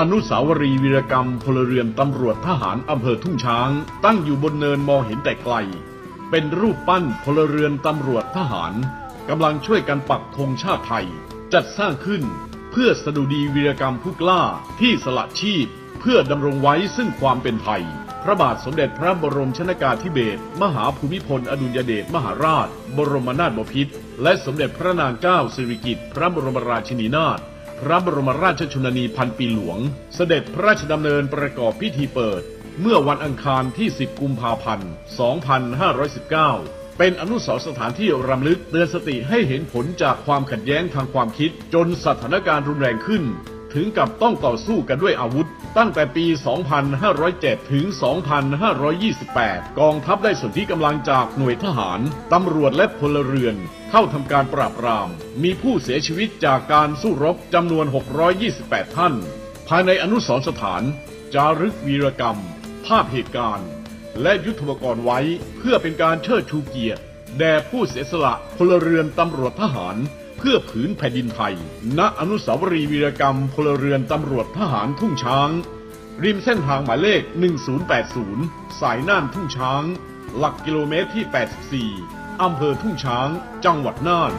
อนุสาวรีย์วีรกรรมพลเรือนตำรวจทหารอำเภอทุ่งช้าง ตั้งอยู่บนเนินมองเห็นแต่ไกล เป็นรูปปั้นพลเรือนตำรวจทหารกำลังช่วยกันปักธงชาติไทย จัดสร้างขึ้นเพื่อสดุดีวีรกรรมผู้กล้าที่สละชีพ เพื่อดำรงไว้ซึ่งความเป็นไทย พระบาทสมเด็จพระบรมชนากาธิเบศรมหาภูมิพลอดุลยเดชมหาราช บรมนาถบพิตรและสมเด็จพระนางเจ้าสิริกิติ์พระบรมราชินีนาถ พระบรมราชชนนีพันปีหลวง เสด็จพระราชดำเนินประกอบพิธีเปิด เมื่อวันอังคารที่ 10 กุมภาพันธ์ 2519 เป็นอนุสรณ์สถานที่รำลึกเตือนสติให้เห็นผลจากความขัดแย้งทางความคิด จนสถานการณ์รุนแรงขึ้น ถึงกับต้องต่อสู้กันด้วยอาวุธ ตั้งแต่ปี 2507 ถึง 2528 กองทัพได้ส่วนที่กำลังจากหน่วยทหาร ตำรวจและพลเรือน เข้าทำการปราบปราม มีผู้เสียชีวิตจากการสู้รบจำนวน 628 ท่าน ภายในอนุสรสถาน จารึกวีรกรรม ภาพเหตุการณ์ และยุทธปกรณ์ไว้เพื่อเป็นการเชิดชูเกียรติแด่ผู้เสียสละพลเรือนตำรวจทหาร พื่อผืนแผ่นดินไทย ณอนุสาวรีย์วีรกรรมพลเรือนตำรวจทหารทุ่งช้าง ริมเส้นทางหมายเลข 1080 สายน่านทุ่งช้าง หลักกิโลเมตรที่ 84 อำเภอทุ่งช้าง จังหวัดน่าน